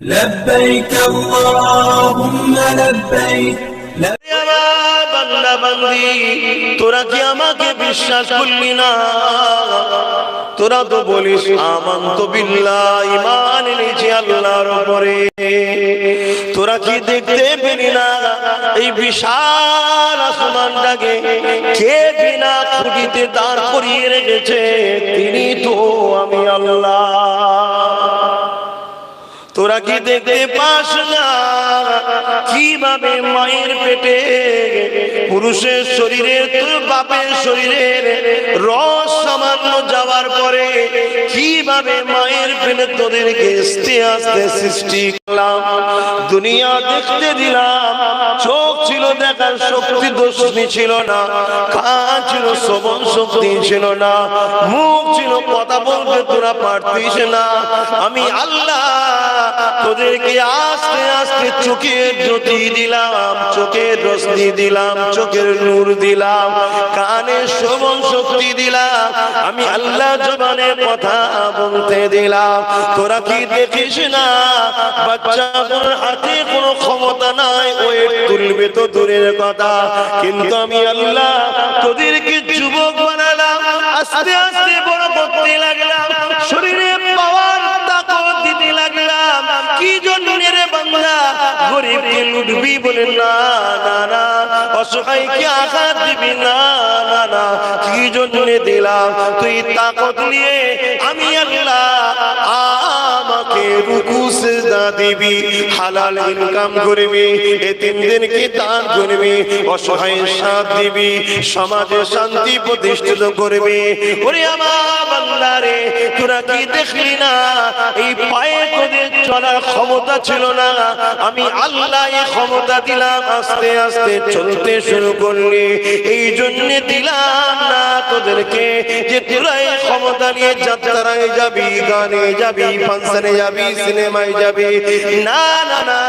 لبيك اللهم لبيك আমার বান্দা বান্দি তোরা কি আমাকে বিশ্বাস করলি না তোরা তো বলিস আমান্ত বিল্লাহ ইমান এনেছি আল্লাহর উপরে তোরা কি দেখতে পেলি না এই বিশাল আসমানটাকে কে বিনা খুঁটিতে দাঁড় করিয়ে রেখেছে তিনি তো আমি আল্লাহ তোরা কি দেখতে পাস না? কীভাবে মায়ের পেটে পুরুষের শরীরে তোর বাপের শরীরের রস সামান্য যাওয়ার পরে কীভাবে মায়ের পেটে তোদেরকে আস্তে আস্তে সৃষ্টি করলাম? দুনিয়া দেখতে দিলাম, চোখ ছিল দেখার শক্তি দোষী ছিল না কান ছিল শ্রবণ শক্তি ছিল না, মুখ ছিল কথা বলতে তোরা পারতিস না। আমি আল্লাহ তোদেরকে আস্তে আস্তে চোখের জ্যোতি দিলাম, চোখের রশ্মি দিলাম, চোখের নূর দিলাম শ্রবণ শক্তি দিলাম, আমি আল্লাহ কথা বলতে দিলাম। তোরা কি দেখিস না হাতে কোনো ক্ষমতা নাই ওয়েট তুলবে তো দূরের কথা। কিন্তু আমি আল্লাহ তোদেরকে যুবক বানালাম, আস্তে আস্তে বড় করতে লাগলাম। লুটবি বলে না না না আঘাত দিবি, না না না, কি জন্য দিলাম? তুই তাকত নিয়ে আমি আল্লাহ আমাকে রুকু সেজদা দিবি, হালাল ইনকাম করবি এতিমদেরকে দান করবি অসহায় সাথ দিবি, সমাজে শান্তি প্রতিষ্ঠিত করবি। ওরে আমার বান্দারে তোরা কি দেখলি না? এই পায়ে তোদের চলার ক্ষমতা ছিল না। আমি আল্লাহ এই ক্ষমতা দিলাম, আস্তে আস্তে চলতে শুরু করলি। এই জন্য দিলাম না তোদেরকে যে তোরা এই ক্ষমতা নিয়ে যাত্রায় যাবি, গানে যাবি ফাংশনে যাবি, সিনেমায় যাবি। না না না,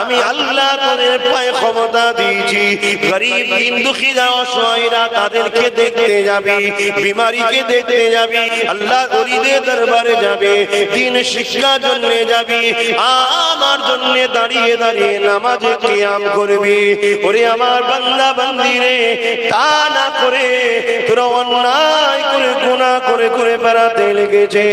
আমি আল্লাহ তোদের পায়ে ক্ষমতা দিয়েছি। গরিব দিন দুঃখীরা অসহায়রা তাদেরকে দেখতে যাবি, বিমারিকে দেখতে যাবি, আল্লাহ অলিদের দরবারে যাবে, দিন শিক্ষা জন্য যাবি, আমার জন্য দাঁড়িয়ে দাঁড়িয়ে নামাজে কিয়াম করবি। ওরে আমার বান্দা, বান্দি রে, তা না করে তোরা অন্যায় করে, গুনাহ করে করে বেড়াতে লেগেছে।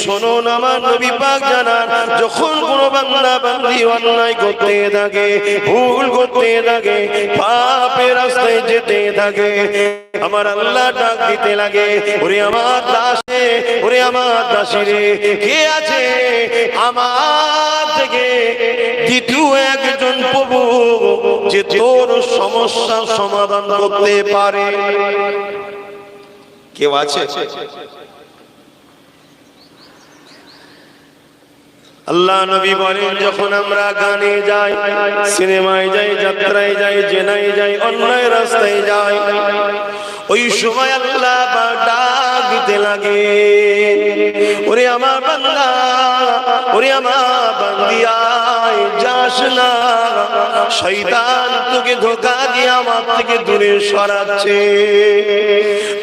শোনো আমার নবী পাক জানান যখন কোনো বান্দা বান্দি অন্যায় করতে থাকে, ভুল করতে থাকে, পাপের রাস্তায় যেতে থাকে, আমার আল্লাহ ডাক দিতে লাগে, ওরে আমার দাসে, ওরে আমার দাসে রে, কে আছে আমার থেকে? দ্বিতীয় একজন প্রভু যে তোর সমস্যা সমাধান করতে পারে। কেউ আছে? আল্লাহ নবী বলেন, যখন আমরা গানে যাই, সিনেমায় যাই, যাত্রায় যাই, জেনায় যাই, অন্যায় রাস্তায় যাই, ওই সময় আল্লাহ ডাক দিতে লাগে। ওরে আমার বান্দা, ওরে আমার বান্দিয়ায় যাস না। শয়তান তোকে ধোকা দিয়ে আমার থেকে দূরে সরাচ্ছে।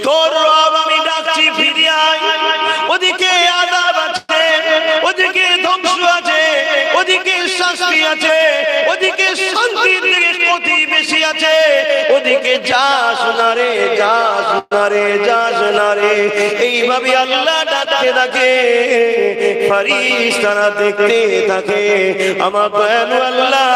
তোর আছে ওদিকে শান্তির থেকে ক্ষতি বেশি আছে। ওদিকে যাস না রে, যাস না রে, যাস না রে। এইভাবে আল্লাহ ডাকতে থাকে, ফারিস্তারা দেখতে থাকে। আমার দয়ালু আল্লাহ,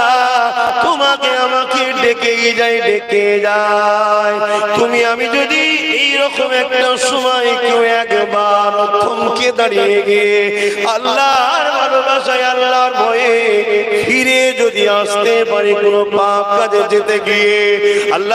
তোমাকে আমাকে ডেকে যায় ডেকে যায়। তুমি, আমি যদি এইরকম একটা সময় কেউ একবার থমকে দাঁড়িয়ে গিয়ে আল্লাহর ভালোবাসায়, আল্লাহর ভয়ে ফিরে যদি আসতে পারি কোনো পাপ কাজে যেতে গিয়ে, আল্লাহ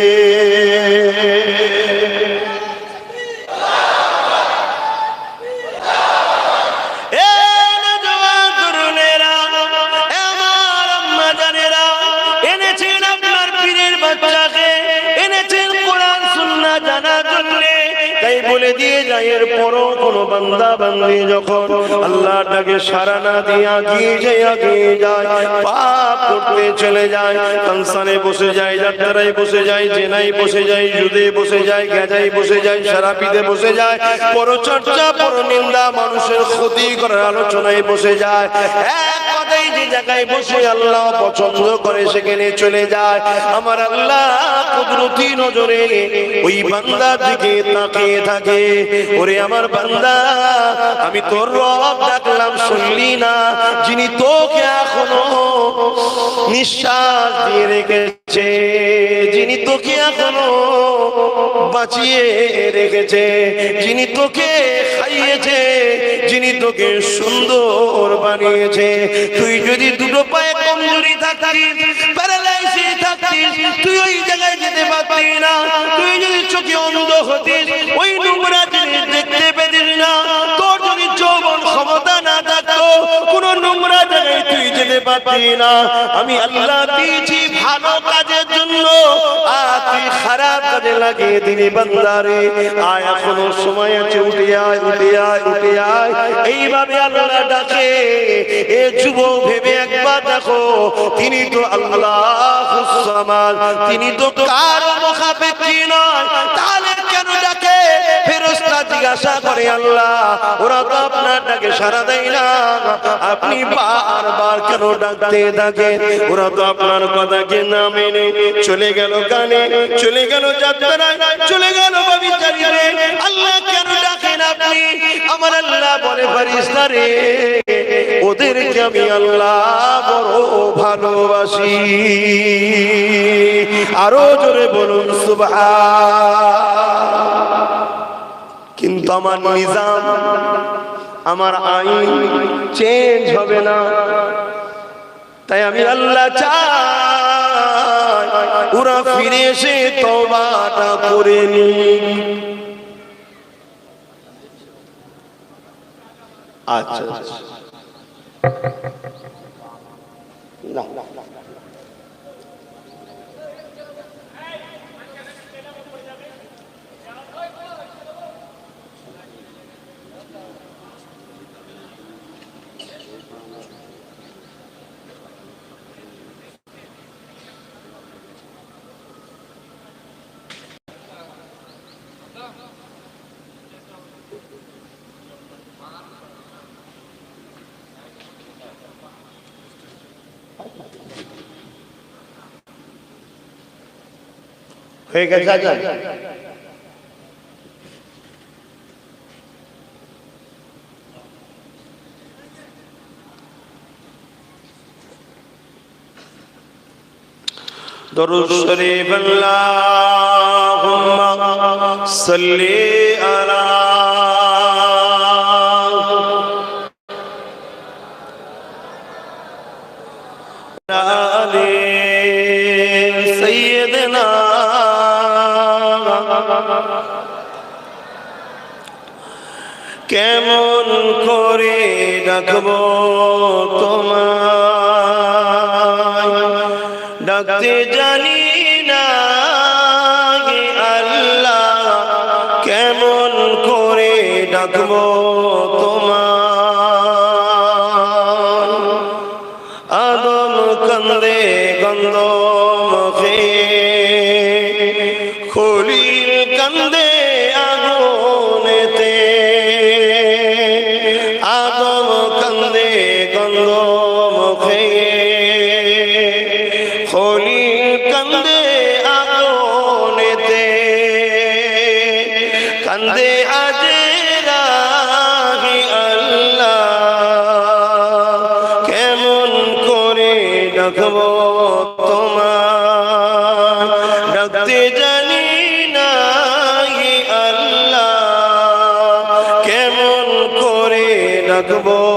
বান্দা বান্দি যখন আল্লাহটাকে সারা না দিয়ে আগিয়ে যায় যায় পাপ করতে চলে যায়, কনসানে বসে যায় যাত্রায় বসে যায়, জেনাই বসে যায়, যুদে বসে যায় গেজাই বসে যায় সারাপিতে বসে যায়, পরচর্চা পর নিন্দা মানুষের ক্ষতি করার আলোচনায় বসে যায়। যে জায়গায় বসে আল্লাহ পছন্দ করে সেখানে চলে যায়। আমার আল্লাহ কুদরতি নজরে ওই বান্দার দিকে তাকিয়ে থাকে। ওরে আমার বান্দা, আমি তোর রব ডাকলাম, শুনলি না? যিনি তোকে এখনও নিঃশ্বাস দিয়ে রেখেছে। যিনি তোকে এখনও বাঁচিয়ে রেখেছে, যিনি তোকে খাইয়েছে, যিনি তোকে সুন্দর বানিয়েছে, তুই যদি দুটো পায়ে কমজোরি থাকতিস ক্ষমতা না নোংরা তুই যেতে না। আমি আল্লাহ দিয়েছি ভালো কাজের খারাপ কাজে লাগিয়ে দিলি বান্দারে, আয় এখনও সময় উঠে আয়, উঠে এইভাবে আল্লাহ ডাকে। এ ভেবে একবার দেখো, তিনি তো আল্লাহ তিনি তো কারও মুখাপেক্ষি নয়। তাহলে কেন ডাকে? ফেরস্তা জিজ্ঞাসা করে, আল্লাহ, ওরা তো আপনার ডাকে সারা দেয় না। আপনি বারবার কেন ডাকতে থাকেন? ওরা তো আপনার কথাকে না মেনে চলে গেল গানে চলে গেল যাত্রায়, চলে গেল আল্লাহ কেন ডাকেন আপনি? আমার আল্লাহ বলে ফারিস্তা রে, ওদেরকে আমি আল্লাহ বড় ভালোবাসি। আরও জোরে বলুন, সুবহান। আমার নিজাম, আমার আইন চেঞ্জ হবে না। তাই আমি আল্লাহ চাই, ওরা ফিরে এসে তবাটা করে নি আচ্ছা আচ্ছা। না। হয়ে গেছে আজান درود شریف اللهم صل على آل سيدنا কেমন করে ডাকব তোমার ডাকতে জানি ডাকবো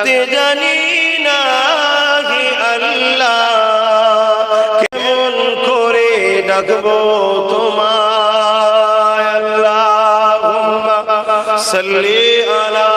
ডাকতে জানি না হে আল্লাহ কেমন করে ডাকবো তোমার আল্লাহ সাল্লি আলা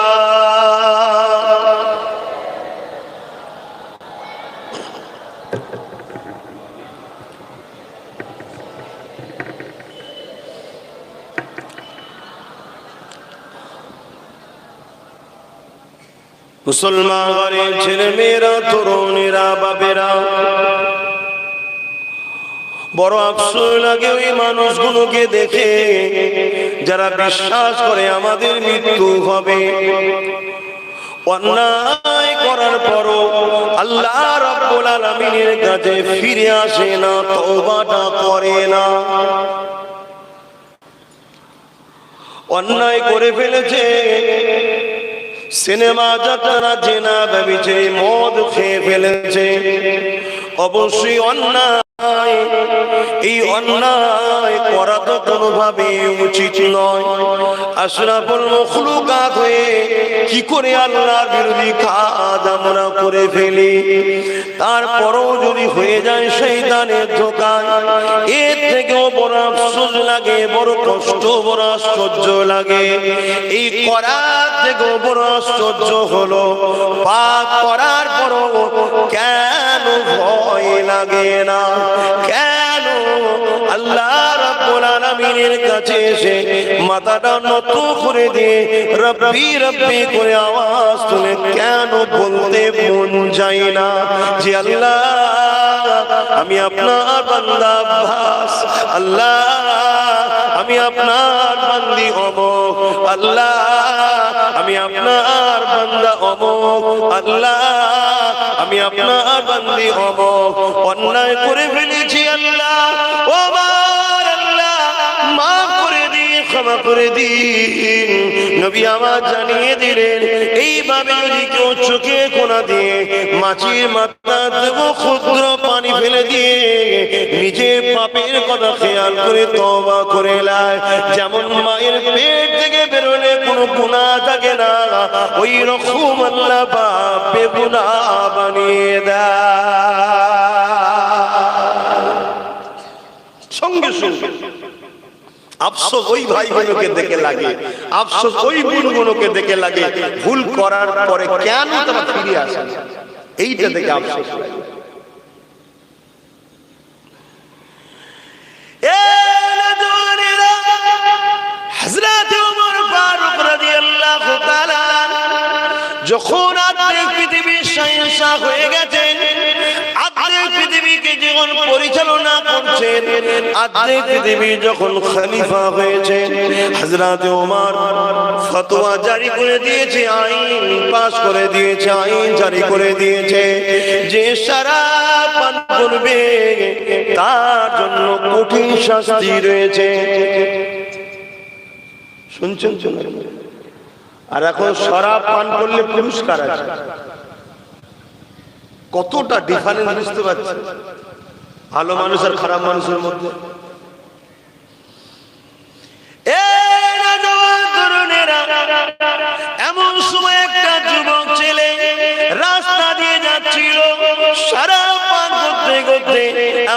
মুসলমান ঘরে ছেলে মেয়েরা তরুণীরা, বাপেরা। বড় আফসোস লাগে ওই মানুষগুলোকে দেখে, যারা বিশ্বাস করে আমাদের মৃত্যু হবে। অন্যায় করার পরও আল্লাহ রাব্বুল আলামিনের কাছে ফিরে আসে না, তওবাটা করে না। অন্যায় করে ফেলেছে। সিনেমা যাত্রা জেনা ভেবেছে মদ খেয়ে ফেলেছে। অবশ্যই অন্যায়, এই অন্যায় করা তো কোনোভাবে উচিত নয়। আশরাফুল মখলুকাত হয়ে কি করে আল্লাহর বিরোধী কাজ আমরা করে ফেলি? তারপরও যদি হয়ে যায় সেই দানের এর থেকেও বড় আফসোস লাগে, বড় কষ্ট, বড় আশ্চর্য লাগে। এই করার থেকেও বড় আশ্চর্য হলো পাপ করার কেন ভয় লাগে না? কেন আল্লাহ রাব্বুল আলামিনের কাছে এসে মাথাটা নত করে দিয়ে রব্বি রব্বি করে আওয়াজ তুলে, কেন বলতে মন যায় না যে আল্লাহ আমি আপনার বান্দা আব্বাস। আল্লাহ, আমি আপনার বান্দি অমক আল্লাহ, আমি আপনার বান্দা অমক আল্লাহ, আমি আপনার বান্দি অমক অন্যায় করে ফেলেছি আল্লাহ। ও আল্লাহ দিন ক্ষমা করে দিন। নবী আমার জানিয়ে দিলেন, এইভাবে যদি কেউ চোখে কোনা দিয়ে মাছির মাথা দেব, ক্ষুদ্র পানি ফেলে দিয়ে নিজের পাপের কথা খেয়াল করে তবা করে লায় যেমন মায়ের পেট থেকে বেরোলে কোনো গুণা থাকে না, ওই রকম আল্লাহ বাপ বেগুনা বানিয়ে দেয়। সঙ্গে সঙ্গে আফসোস ওই ভাইগুলোকে দেখে লাগে। আফসোস ওই দেখে লাগে। ভুল করার পরে কেন তারা ফিরে আসে এইটা দেখে আফসোস যখন আর্ধেক পৃথিবীর শাহ হয়ে আর্ধেক পৃথিবীকে যখন পরিচালনা করছেন। আর্ধেক পৃথিবী যখন খলিফা হয়েছে, হযরত ওমর ফতোয়া জারি করে দিয়েছে, আইন পাস করে দিয়েছে, আইন জারি করে দিয়েছে। যে সারা পান করবে, তার জন্য কঠিন শাস্তি রয়েছে। শুনছেন শুনছেন? আর এখন শরাব পান করলে পুরস্কার আছে। কতটা ডিফারেন্স বুঝতে পারছেন ভালো মানুষ আর খারাপ মানুষের মধ্যে। এমন সময় একটা যুবক ছেলে রাস্তা দিয়ে যাচ্ছিল। সারা পান করতে করতে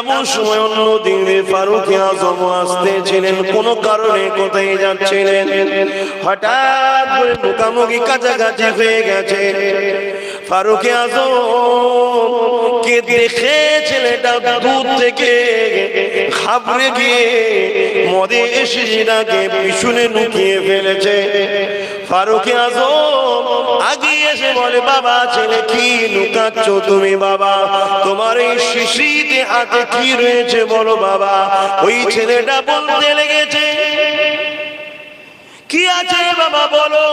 এমন সময় অন্য দিনে ফারুক আজম আসতে ছিলেন, কোনো কারণে কোথায় যাচ্ছিলেন? হঠাৎ করে মুখামুখি কাছাকাছি হয়ে গেছে। ফারুক আজম, কে দেখে ছেলেটা দূর থেকে ঘাবড়ে গিয়ে মদে এসে সিনাকে পিছনে লুকিয়ে ফেলেছে। ফারুক আজম আগে এসে বলে, বাবা, ছেলে, কি লুকাচ্ছ তুমি, বাবা? তোমার এই শিশিতে হাতে কি রয়েছে বলো, বাবা? ওই ছেলেটা বলতে লেগেছে কি আছে বাবা বলো?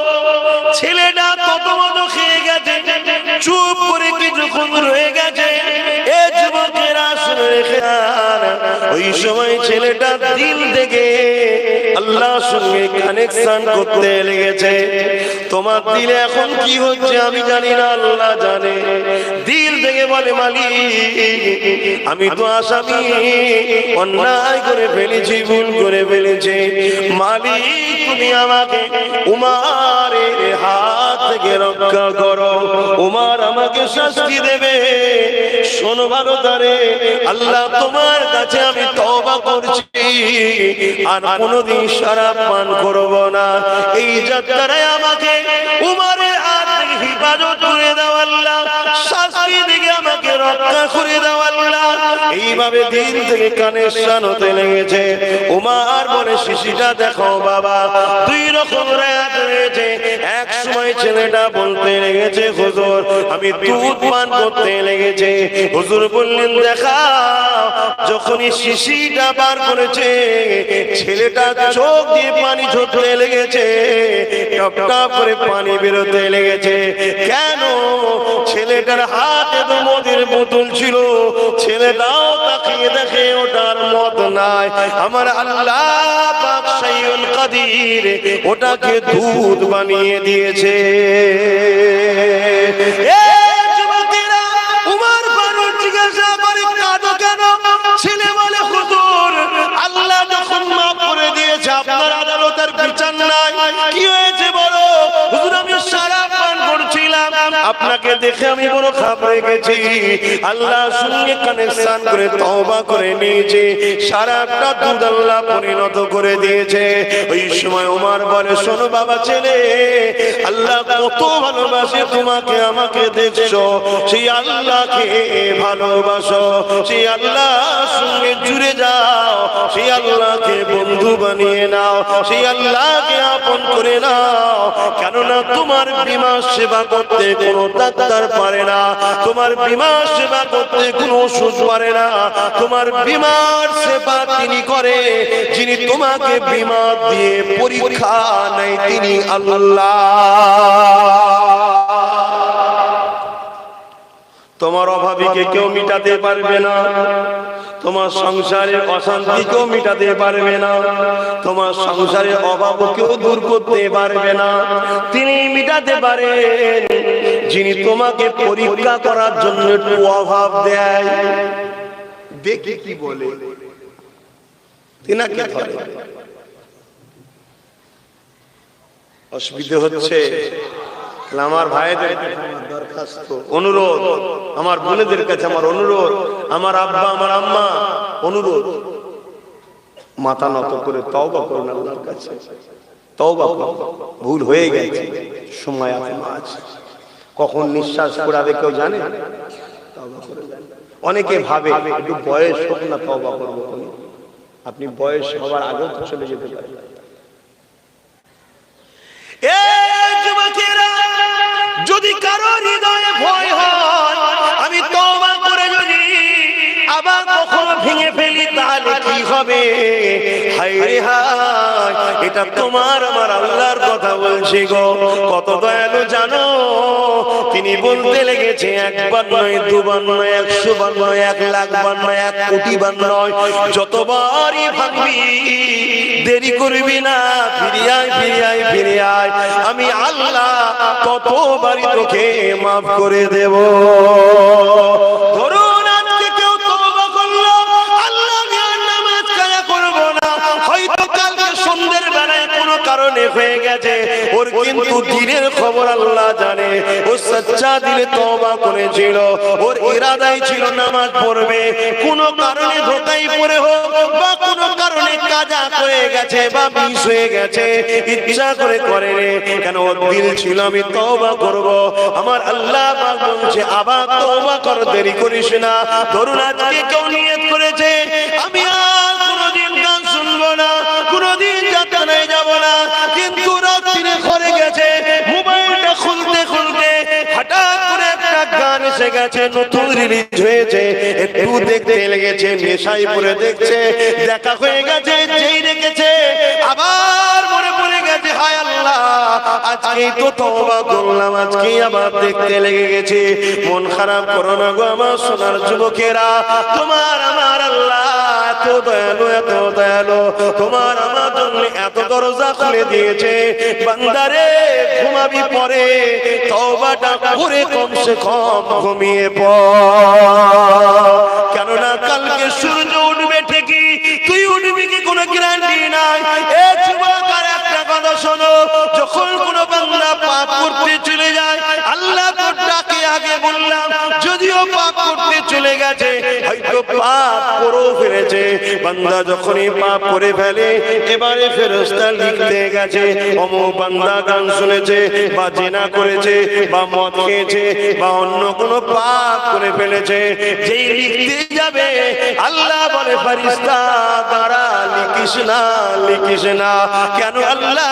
ছেলেটা তত মতো খেয়ে গেছে? চুপ করে কিছুক্ষণ রয়ে গেছে। এ যুবকেরা শুনে ওই সময় ছেলেটা দিল থেকে আল্লাহ সঙ্গে কানেকশন করতে লেগেছে। তোমার দিলে এখন কি হচ্ছে আমি জানি না, আল্লাহ জানে। দিল থেকে বলে, মালিক, আমি তো আসামি। অন্যায় করে ফেলেছি, ভুল করে ফেলেছি। মালিক, তুমি আমাকে উমারের হাত থেকে রক্ষা করো। উমার আমাকে শাস্তি দেবে। শোনো ভালো তারে আল্লাহ তোমার কাছে আমি তবা করছি। আর কোনোদিন সারাপ পান করব না। এই যাত্রায় আমাকে উমারের হাত হিফাজত করে দাও। শাস্তি আমাকে রক্ষা করে এইভাবে দিন থেকে কানেকশন হতে লেগেছে উমার দেখো বাবা, দুই রকম রায়াত রয়েছে। এক সময় ছেলেটা বলতে লেগেছে, হুজুর, আমি দুধ পান করতে লেগেছে। হুজুর বললেন, দেখা, যখনই শিশিটা বার করেছে, ছেলেটা চোখ দিয়ে পানি ঝরতে লেগেছে টপ করে পানি বেরোতে লেগেছে। কেন? ছেলেটার হাতে তো মদের বোতল ছিল। ছেলেটাও তাকিয়ে দেখে ওটার মত নাই। আমার আল্লাহ কাদির ওটাকে দুধ বানিয়ে দিয়েছে। এ আপনাকে দেখে আমি বড় খাবড়ে গেছি। আল্লাহ সঙ্গে কানেকশন করে তওবা করে নিয়েছে। সারাটা দুধ আল্লাহ পরিণত করে দিয়েছে। ওই সময় ওমর বলে, শোনো বাবা ছেলে, আল্লাহ কত ভালোবাসে তোমাকে, আমাকে দেখছ। সেই আল্লাহকে ভালোবাসো। সেই আল্লাহ সঙ্গে জুড়ে যাও। সেই আল্লাহকে বন্ধু বানিয়ে নাও। সেই আল্লাহকে আপন করে নাও। কেননা তোমার বিমা সেবা করতে কোনো ডাক্তার পারে না। তোমার বিমার সেবা করতে কোনো ওষুধ পারে না। তোমার বিমার সেবা তিনি করে, যিনি তোমাকে বিমার দিয়ে পরীক্ষা নেয় তিনি আল্লাহ। তোমার অভাবীকে কেউ মিটাতে পারবে না। তোমার সংসারের অশান্তি কেউ মিটাতে পারবে না। তোমার সংসারের অভাব কেউ দূর করতে পারবে না। তিনি মিটাতে পারেন, যিনি তোমাকে পরীক্ষা করার জন্য একটু অভাব দেয়। দেখি কি বলে। অসুবিধে হচ্ছে আমার ভাইদের দরখাস্ত। অনুরোধ আমার বোনেদের কাছে আমার অনুরোধ আমার আব্বা আমার আম্মা অনুরোধ। মাথা নত করে তওবা করুন আল্লাহর কাছে। তওবা করুন। ভুল হয়ে গেছে সময় এখনও আছে। কখন নিঃশ্বাস পড়াবে কেউ জানে? অনেকে ভাবে একটু বয়স হোক না তওবা করব। আপনি বয়স হবার আগেও তো চলে যেতে পারেন। এ যুবকেরা, যদি কারও হৃদয়ে ভয় হয়, আমি তওবা করে যদি আবার কখনো ভেঙে ফেলি, তাহলে কি হবে? রে এটা তোমার, আমার আল্লাহর কথা বলছি গো। কত দয়ালু জানো? তিনি বলতে লেগেছে একবার নয় দুবার নয় একশো বার নয়, এক লাখ বার নয়, এক কোটি বার নয়, যতবারই ভাববি দেরি করবি না, ফিরিয়ায় ফিরিয়ায় ফিরে আয় ফিরে আয় আমি আল্লাহ ততবারই তোকে মাফ করে দেব। ধরুন হয়ে গেছে। ওর কিন্তু দিনের খবর আল্লাহ জানে। ও সচ্চা দিলে তওবা করেছিল। ওর ইরাদাই ছিল নামাজ পড়বে। কোনো কারণে ধোকাই পড়ে হোক বা কোনো কারণে কাজা করে গেছে বা মিস হয়ে গেছে ইচ্ছা করে করে কেন ওর দিল ছিল আমি তওবা করব। আমার আল্লাহ পাক বলছে আবার তওবা কর দেরি করিস না। ধরুন আজকে কেউ নিয়ত করেছে আমি আর এসে নতুন রিলিজ হয়েছে। একটু দেখতে লেগেছে নেশাই পরে দেখছে। দেখা হয়ে গেছে, যেই রেখেছে আবার মনে পড়ে গেছে, হায় আল্লাহ তো করলাম আবার দেখতে লেগে গেছে। মন খারাপ করো না গো আমার সোনার যুবকেরা, তোমার আমার আল্লাহ। এত দয়ালু এত দয়ালু তোমার আমার জন্য এত দরজা খুলে দিয়েছে। বান্দারে, ঘুমাবি পরে। তওবাটা করে কমসে কম ঘুমিয়ে পড়। কেননা কালকে সূর্য উঠবে ঠিকই, তুই উঠবি কি কোনো গ্যারান্টি নাই। এ যুবক একটা কথা শোনো, যখন কোন বান্দা পাপ করতে চলে যায়, আল্লাহ তোর ডাকে আগে বললাম, যদিও পাপ করতে চলে গেছে হয়তো পাপ করেও ফেলেছে। বান্দা যখনই পাপ করে ফেলে এবারে ফেরস্তা লিখতে গেছে অমো বান্দা গান শুনেছে বা জেনা করেছে বা মদ খেয়েছে বা অন্য কোনো পাপ করে ফেলেছে। যেই লিখতে যাবে আল্লাহ বলে ফারিস্তা দাঁড়া লিখিস না লিখিস না। কেন আল্লাহ?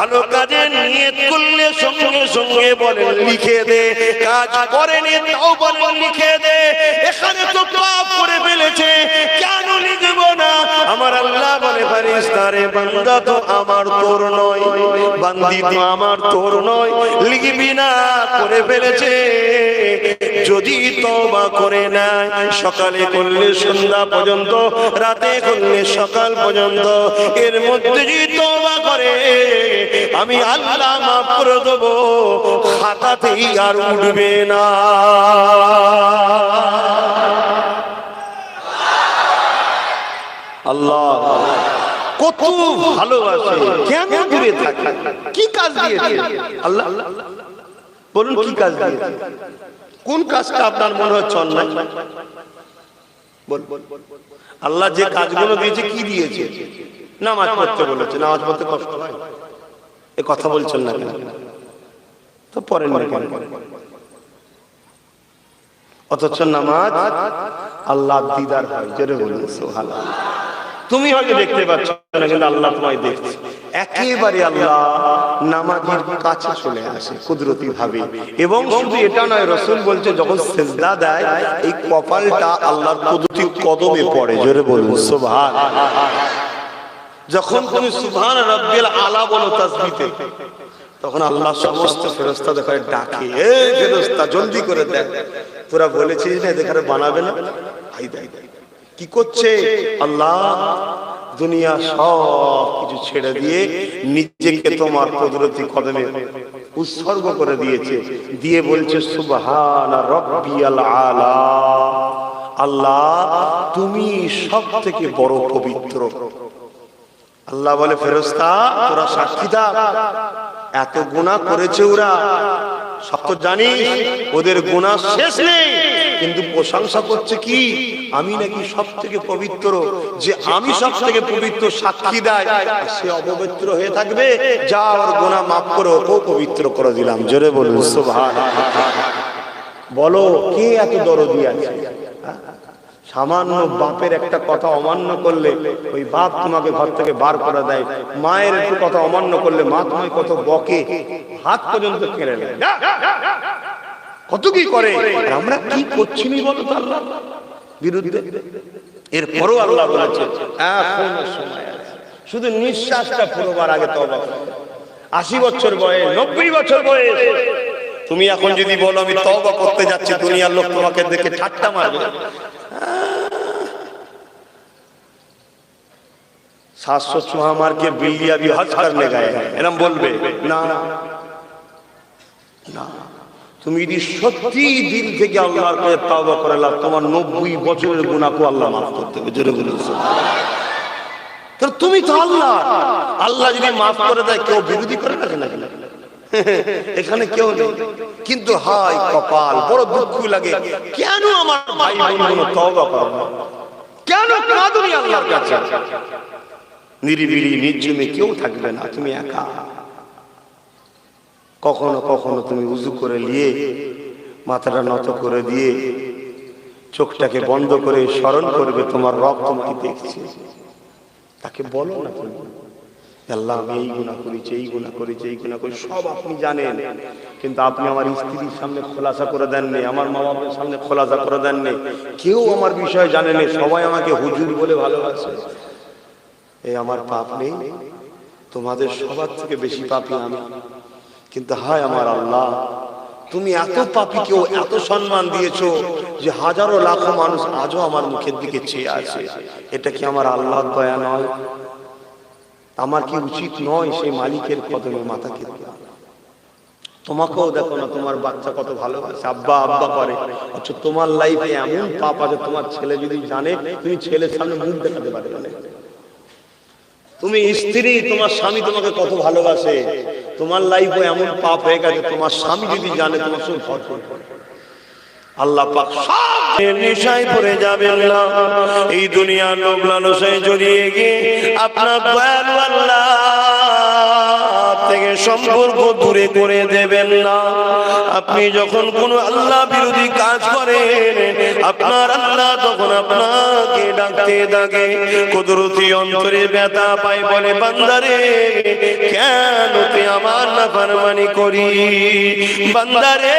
ভালো কাজে নিয়ত করলে সঙ্গে সঙ্গে বলেন, লিখে দে। কাজ করেনি, তাও বলেন, লিখে দে। এখানে তো পাপ করে ফেলেছে। কেন লিখব না? আমার আল্লাহ বলে ফারিস্তারে বান্দা তো আমার তোর নয়। বান্দি তো আমার তোর নয়। লিখবি না, করে ফেলেছে। যদি তবা করে নেয়, সকালে করলে সন্ধ্যা পর্যন্ত, রাতে করলে সকাল পর্যন্ত, এর মধ্যে যদি তবা করে, আমি আল্লাহ মাফ করে দেবো, খাতাতেই আর উঠবে না। আল্লাহ। কত ভালোবাসে। কেন দূরে থাকে? কি কাজ দিয়েছে আল্লাহ বলুন, কি কাজ দিয়েছে কোন কাজটা আপনার মনে হচ্ছে অন্যায়? বল আল্লাহ যে কাজগুলো দিয়েছে, কি দিয়েছে? নামাজ পড়তে বলেছে। নামাজ পড়তে কষ্ট হয়? এ কথা বলছেন না তো কেন? অথচ নামাজ আল্লাহ দিদার হয়। জোরে বলুন, সুবহানাল্লাহ। তুমি হয়তো দেখতে পাচ্ছ না, কিন্তু আল্লাহ তোমায় দেখছে। একেবারে আল্লাহ নামাজের কাছে চলে আসে কুদরতি ভাবে এবং শুধু এটা নয়, রসুল বলছে, যখন সেজদা দেয়, এই কপালটা আল্লাহর কুদরতি কদমে পড়ে, জোরে বলুন, সুবহান। যখন তুমি সুবহান রাব্বিল আলা বলো তাসবিতে তখন আল্লাহ সমস্ত ফেরস্তা দেখে ডাকে, এই ফেরস্তা, জলদি করে দেখ। তোরা বলেছিস না এখানে বানাবে না? আই দেখ। কি করছে? আল্লাহ দুনিয়া সব কিছু ছেড়ে দিয়ে নিজেকে তোমার কুদরতি কদমে উৎসর্গ করে দিয়েছে। দিয়ে বলছে, সুবহান রব্বিয়াল আলা। আল্লাহ, তুমি সব থেকে বড় পবিত্র। আল্লাহ বলে ফেরস্তা তোরা সাক্ষী থাক এত গুণা করেছে ওরা। সব তো জানি, ওদের গোনা শেষ নেই। কিন্তু প্রশংসা করছে কি? আমি নাকি সব থেকে পবিত্র, যে আমি সব থেকে পবিত্র সাক্ষী দেয় সে অপবিত্র হয়ে থাকবে, যা ওর গোনা মাফ করে ওকেও পবিত্র করে দিলাম। জোরে বলুন বলো, কে এত দরদি আছে? সামান্য বাপের একটা কথা অমান্য করলে ওই বাপ তোমাকে ঘর থেকে বার করে দেয় মায়ের একটু কথা অমান্য করলে মা তোমায় কত বকে হাত পর্যন্ত কেড়ে নেয়। কত কি করে? আমরা কি করছি নি বলো তো আল্লাহ? বিরুদ্ধে। এরপরও আল্লাহ বলেছে এখনও সময় আছে। শুধু নিঃশ্বাসটা পুরোবার আগে তবা আশি বছর বয়স নব্বই বছর বয়স। তুমি এখন যদি বলো আমি তবা করতে যাচ্ছি দুনিয়ার লোক তোমাকে দেখে ঠাট্টা মারবে। করলে এরম বলবে, না তুমি যদি সত্যি দিন থেকে আল্লাহর কাছে তাওবা করে তোমার নব্বই বছরের গুণাকে আল্লাহ মাফ করতে হবে, জোরে তুমি তো আল্লাহ। আল্লাহ যদি মাফ করে দেয়, কেউ বিরোধী করে এখানে কেউ নেই। কিন্তু হাই কপাল, বড় দুঃখ লাগে। কেন আমার ভাই তওবা করে না? কেন আল্লাহর কাছে? নিরিবিলি নির্জমে কেউ থাকবে না, তুমি একা। কখনো কখনো তুমি উজু করে নিয়ে, মাথাটা নত করে দিয়ে, চোখটাকে বন্ধ করে স্মরণ করবে তোমার রব তোমাকে দেখছে। তাকে বলো না তুমি। আল্লাহ আমি এই গুণা করেছি এই গুণা করেছি এই গুণা করি, সব আপনি জানেন। কিন্তু আপনি আমার স্ত্রীর সামনে খোলাসা করে দেননি আমার মা বাবার সামনে খোলাসা করে দেননি কেউ আমার বিষয়ে জানেনি সবাই আমাকে হুজুর বলে ভালোবাসে। এই আমার পাপ নেই, তোমাদের সবার থেকে বেশি পাপি আমি। কিন্তু হায় আমার আল্লাহ, তুমি এত পাপিকেও এত সম্মান দিয়েছ যে হাজারো লাখো মানুষ আজও আমার মুখের দিকে চেয়ে আছে। এটা কি আমার আল্লাহর দয়া নয়? আমার কি উচিত নয় সেই মালিকের কদমে মাথাকে দেওয়া? তোমাকেও দেখো না তোমার বাচ্চা কত ভালোবাসে আব্বা আব্বা করে। আচ্ছা তোমার লাইফে এমন পাপ আছে তোমার ছেলে যদি জানে তুমি ছেলের সামনে মুখ দেখাতে পারবে না তুমি স্ত্রী তোমার স্বামী তোমাকে কত ভালোবাসে? তোমার লাইফে এমন পাপ হয়ে গেছে তোমার স্বামী যদি জানে তোমার সঙ্গে করবে এই জড়িয়ে গিয়ে আপনার সম্পর্ক দূরে করে দেবেন না। আপনি যখন কোন আল্লাহ বিরোধী কাজ করেন, আপনার আল্লাহ তখন আপনাকে ডাকতে ডাকে, কুদরতি অন্তরে ব্যথা পাই বলে, বান্দারে, কেন তুই আমার না ফারমানি করি বান্দারে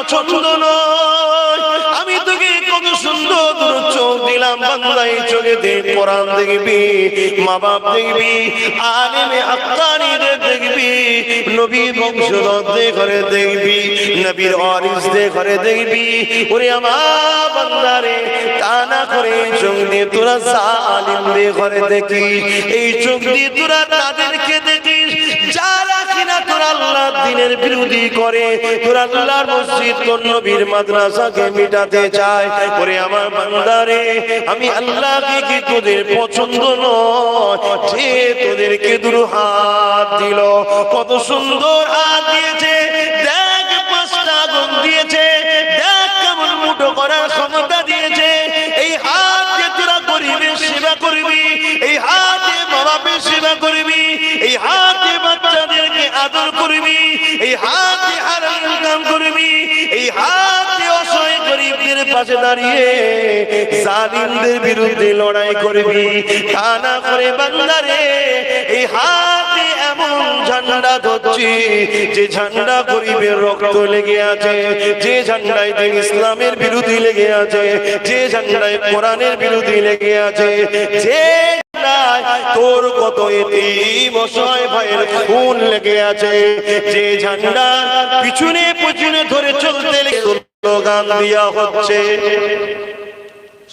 পছন্দ নয়। আমি তোকে কত সুন্দর চোখ দিলাম বান্দাই চোখে দে, কোরআন দেখবি মা বাপ দেখবি, আলেমে আক্কানিদের দেখবি, নবী বংশধরদের ঘরে দেখবি, নবীর অরিস দে ঘরে দেখবি। ওরে আমার বান্দারে, তা করে চোখ দিয়ে তোরা জালিমদের ঘরে দেখিস এই চোখ দিয়ে তোরা তাদেরকে তোর আল্লাহ দিনের বিরোধী করে। তোর আল্লাহর মসজিদ তোর নবীর মাদ্রাসাকে মিটাতে চায়। ওরে আমার বান্দারে, আমি আল্লাহকে কি তোদের পছন্দ নয়? যে তোদেরকে দুরু হাত দিল। কত সুন্দর হাত দিয়েছে। দেখ পাঁচটা গুণ দিয়েছে। দেখ কেমন মুঠো করার ক্ষমতা দিয়েছে। পাশে দাঁড়িয়ে জালিমদের বিরুদ্ধে লড়াই করবি। তা না করে বাংলারে এই হাতে এমন ঝান্ডা ধরছি, যে ঝান্ডা গরিবের রক্ত লেগে আছে, যে ঝান্ডায় দিন ইসলামের বিরোধী লেগে আছে, যে ঝান্ডায় কোরআনের বিরোধী লেগে আছে, যে তোর কত এটি মশাই ভাইয়ের খুন লেগে আছে, যে ঝান্ডা পিছনে পিছনে ধরে চলতে লেগে স্লোগান দেওয়া হচ্ছে।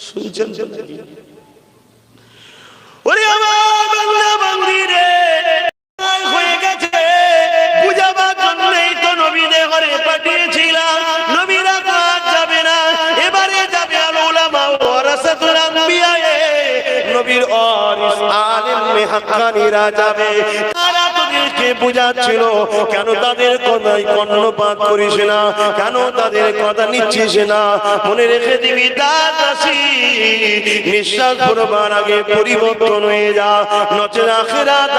শুনছেন? ওরে আমার বাংলা ঘরে পাঠিয়েছিলাম। নবীরা আর যাবে না। এবারে যাবে আল উলামা ওয়ারাসাতুল আম্বিয়া নবীর ওয়ারিস আলেম হাক্কানিরা যাবে। তোদেরকে বুঝাচ্ছিল, কেন তাদের কথায় কর্ণপাত করিস না? কেন তাদের কথা নিচ্ছিস না? মনে রেখে দিবি দাসী নিঃশ্বাস পড়বার আগে পরিবর্তন হয়ে যা। নচের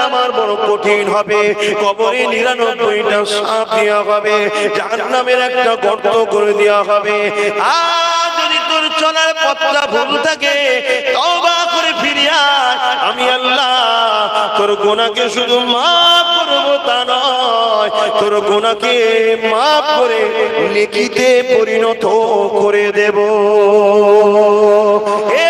আমার বড় কঠিন হবে। কবরে নিরানব্বইটা সাপ দেওয়া হবে। জাহান্নামের একটা গর্ত করে দেওয়া হবে। আর যদি তোর চলার পথটা ভুল থাকে, তওবা আমি আল্লাহ, তোর গোনাকে শুধু মাফ করব তা নয়, তোর গোনাকে মাফ করে নেকিতে পরিণত করে দেব। এ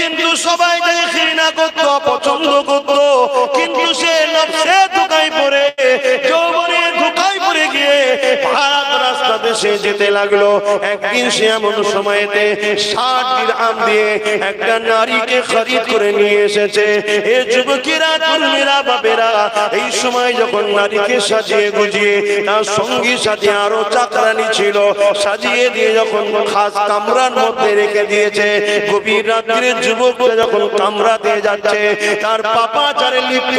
কিন্তু সবাই তাকে ঘৃণা করতো অপছন্দ করতো কিন্তু সে নবসে ধোকায় পড়ে, যৌবনে ধোকায় পড়ে গিয়ে সে যেতে লাগল। একদিন সে এমন সময়তে ষাট দিরহাম দিয়ে একটা নারীকে খরিদ করে নিয়ে এসেছে। এ যুবকেরা তরুণীরা বাবেরা এই সময় যখন নারীকে সাজিয়ে গুজিয়ে তার সঙ্গী সাথে আরও চাকরানি ছিল, সাজিয়ে দিয়ে যখন খাস কামরার মধ্যে রেখে দিয়েছে, গভীর রাত্রে যুবকটা যখন কামরা দিয়ে যাচ্ছে, তার পাপাচারে লিপ্ত